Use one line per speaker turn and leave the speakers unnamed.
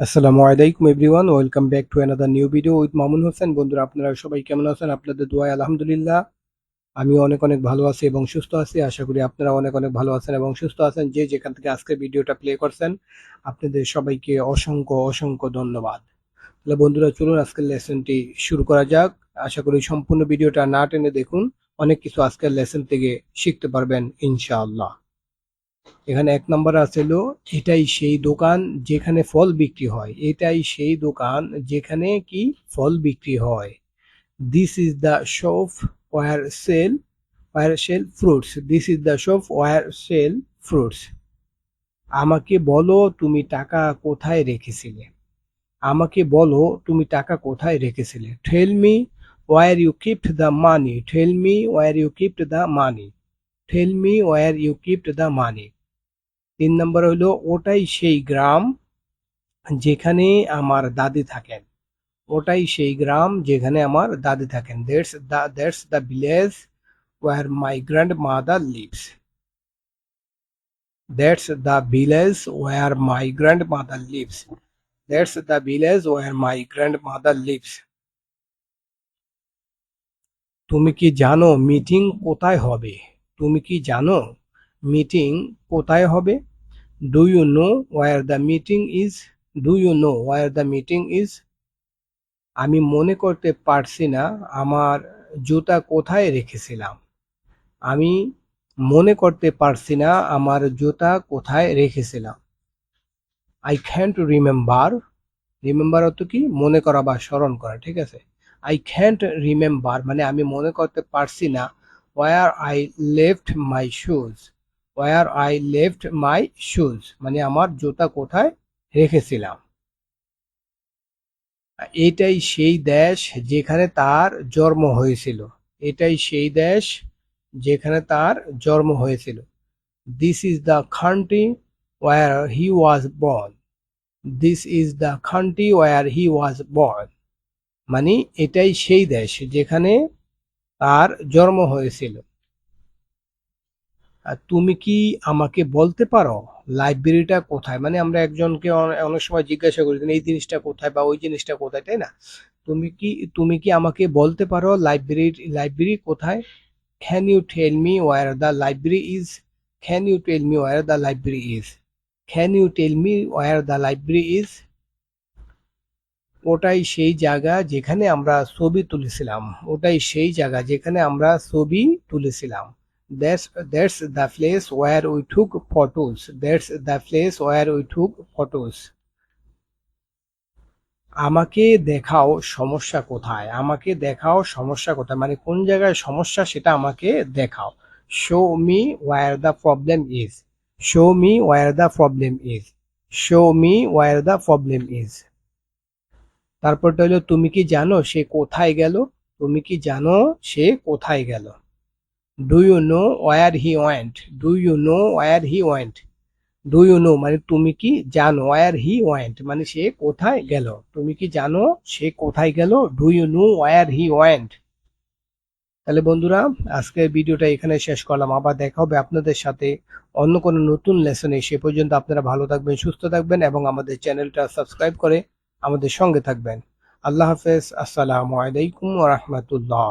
আসসালামু আলাইকুম everyone, welcome back to another new video with Mamun Hossain. বন্ধুরা, আপনারা সবাই কেমন আছেন? আপনাদের দোয়ায় আলহামদুলিল্লাহ। আমি অনেক অনেক ভালো আছি এবং সুস্থ আছি। আশা করি আপনারা অনেক অনেক ভালো আছেন এবং সুস্থ আছেন। যে যেখান থেকে আজকে ভিডিওটা প্লে করছেন, আপনাদের সবাইকে অসংখ্য অসংখ্য ধন্যবাদ। তাহলে বন্ধুরা, চলুন আজকের লেসনটি শুরু করা যাক। আশা করি সম্পূর্ণ ভিডিওটা না টেনে দেখুন। অনেক কিছু আজকের লেসন থেকে শিখতে পারবেন, ইনশাআল্লাহ। এখানে এক নম্বর আছে হলো, এটাই সেই দোকান যেখানে ফল বিক্রি হয়। এটাই সেই দোকান যেখানে কি ফল বিক্রি হয়। This is the shop where sell where sell fruits this is the shop where sell fruits আমাকে বলো তুমি টাকা কোথায় রেখেছিলে। আমাকে বলো তুমি টাকা কোথায় রেখেছিলে। Tell me where you kept the money tell me where you kept the money tell me where you kept the money তিন নম্বর হলো, ওটাই সেই গ্রাম যেখানে আমার দাদি থাকেন। ওটাই সেই গ্রাম যেখানে আমার দাদি থাকেন। That's the that's the village where my grandmother lives that's the village where my grandmother lives that's the village where my grandmother lives তুমি কি জানো মিটিং কোথায় হবে? তুমি কি জানো? মিটিং কোথায় হবে? Do you know where the meeting is do you know where the meeting is আমি মনে করতে পারছি না আমার জুতা কোথায় রেখেছিলাম। আমি মনে করতে পারছি না আমার জুতা কোথায় রেখেছিলাম। আই ক্যান্ট রিমেম্বার রিমেম্বার অর্থ কি? মনে করা বা স্মরণ করা, ঠিক আছে? আই ক্যান্ট রিমেম্বার মানে আমি মনে করতে পারছি না। Where I left my shoes where I left my shoes মানে আমার জুতা কোথায় রেখেছিলাম। এটাই সেই দেশ যেখানে তার জন্ম হয়েছিল। এটাই সেই দেশ যেখানে তার জন্ম হয়েছিল। This is the country where he was born this is the country where he was born মানে এটাই সেই দেশ যেখানে তার জন্ম হয়েছিল। তুমি কি আমাকে বলতে পারো লাইব্রেরিটা কোথায়? মানে আমরা একজনকে অনে- অনেক সময় জিজ্ঞাসা করি এই জিনিসটা কোথায় বা ওই জিনিসটা কোথায়? তাই না? তুমি কি তুমি কি আমাকে বলতে পারো লাইব্রেরি লাইব্রেরি কোথায়? Can you tell me where the library is can you tell me where the library is can you tell me where the library is ওটাই সেই জায়গা যেখানে আমরা ছবি তুলেছিলাম। ওটাই সেই জায়গা যেখানে আমরা ছবি তুলেছিলাম। That's that's the place where we took photos that's the place where we took photos আমাকে দেখাও সমস্যা কোথায়? আমাকে দেখাও সমস্যা কোথায়? মানে কোন জায়গায় সমস্যা সেটা আমাকে দেখাও। Show me where the problem is show me where the problem is show me where the problem is তারপরটা হলো, তুমি কি জানো সে কোথায় গেল? তুমি কি জানো সে কোথায় গেল? Do you know where he went do you know where he went do you know মানে তুমি কি জানো ওয়ার হি ওয়েন্ট মানে সে কোথায় গেল? তুমি কি জানো সে কোথায় গেল? Do you know where he went তাহলে বন্ধুরা, আজকের ভিডিওটা এখানে শেষ করলাম। আবার দেখা হবে আপনাদের সাথে অন্য কোনো নতুন লেসনে সে পর্যন্ত আপনারা ভালো থাকবেন, সুস্থ থাকবেন এবং আমাদের চ্যানেলটা সাবস্ক্রাইব করে আমাদের সঙ্গে থাকবেন। আল্লাহ হাফেজ। আসসালামু আলাইকুম রাহমাতুল্লাহ।